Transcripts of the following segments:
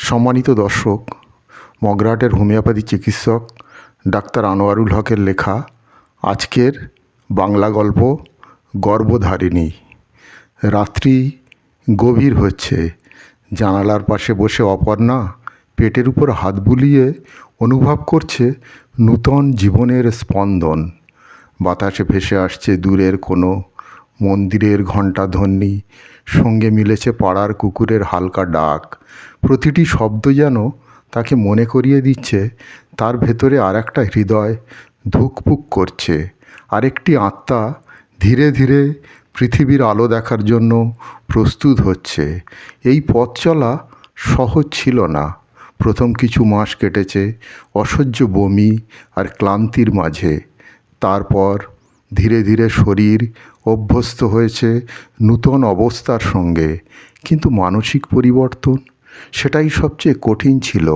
সম্মানিত দর্শক মগরাহাটের হোমিওপ্যাথি চিকিৎসক ডাক্তার আনোয়ারুল হকের লেখা আজকের বাংলা গল্প গর্ভধারিণী। রাত্রি গভীর হচ্ছে। জানালার পাশে বসে অপর্ণা পেটের উপর হাত বুলিয়ে অনুভব করছে নূতন জীবনের স্পন্দন। বাতাসে ভেসে আসছে দূরের কোনো মন্দিরের ঘণ্টাধ্বনি সঙ্গে মিলেছে পাড়ার কুকুরের হালকা ডাক। প্রতিটি শব্দ যেন তাকে মনে করিয়ে দিচ্ছে, তার ভেতরে আর একটা হৃদয় ধুকপুক করছে। আরেকটি আত্মা ধীরে ধীরে পৃথিবীর আলো দেখার জন্য প্রস্তুত হচ্ছে। এই পথ চলা সহজ ছিল না। প্রথম কিছু মাস কেটেছে অসহ্য বমি আর ক্লান্তির মাঝে। তারপর ধীরে ধীরে শরীর অভ্যস্ত হয়েছে নূতন অবস্থার সঙ্গে। কিন্তু মানসিক পরিবর্তন? সেটাই সবচেয়ে কঠিন ছিল।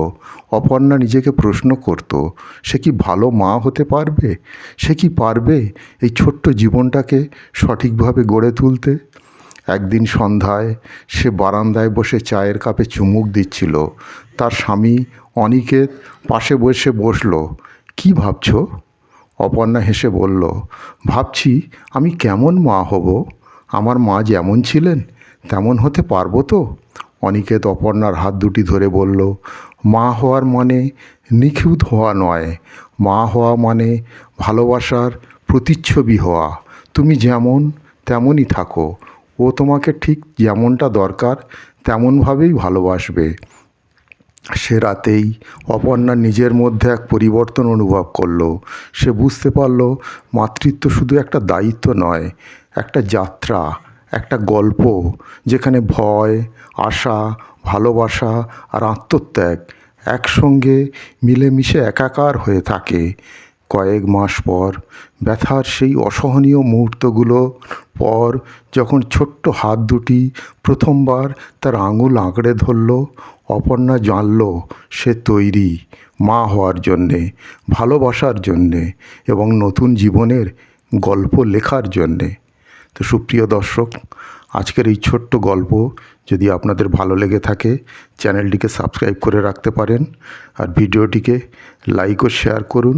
অপর্ণা নিজেকে প্রশ্ন করত, সে কি ভালো মা হতে পারবে? সে কি পারবে এই ছোট্ট জীবনটাকে সঠিকভাবে গড়ে তুলতে? একদিন সন্ধ্যায় সে বারান্দায় বসে চায়ের কাপে চুমুক দিচ্ছিল। তার স্বামী অনিকেত পাশে বসে বসল, কি ভাবছ? অপর্ণা হেসে বলল, ভাবছি আমি কেমন মা হব? আমার মা যেমন ছিলেন, তেমন হতে পারব তো? অনিকেত অপর্ণার হাত দুটি ধরে বলল, মা হওয়ার মানে নিখুঁত হওয়া নয়। মা হওয়া মানে ভালোবাসার প্রতিচ্ছবি হওয়া। তুমি যেমন তেমনই থাকো। ও তোমাকে ঠিক যেমনটা দরকার, তেমনভাবেই ভালোবাসবে। সে রাতেই অপর্ণা নিজের মধ্যে এক পরিবর্তন অনুভব করল। সে বুঝতে পারল, মাতৃত্ব শুধু একটা দায়িত্ব নয়, একটা যাত্রা, একটা গল্প, যেখানে ভয়, আশা, ভালোবাসা আর আত্মত্যাগ একসঙ্গে মিলেমিশে একাকার হয়ে থাকে। কয়েক মাস পর ব্যথার সেই অসহনীয় মুহূর্তগুলো পর যখন ছোট্ট হাত দুটি প্রথমবার তার আঙুল আঁকড়ে ধরল, অপর্ণা জানল সে তৈরি মা হওয়ার জন্যে, ভালোবাসার জন্যে এবং নতুন জীবনের গল্প লেখার জন্যে। তো সুপ্রিয় দর্শক, আজকের এই ছোট্ট গল্প যদি আপনাদের ভালো লেগে থাকে, চ্যানেলটিকে সাবস্ক্রাইব করে রাখতে পারেন আর ভিডিওটিকে লাইক ও শেয়ার করুন।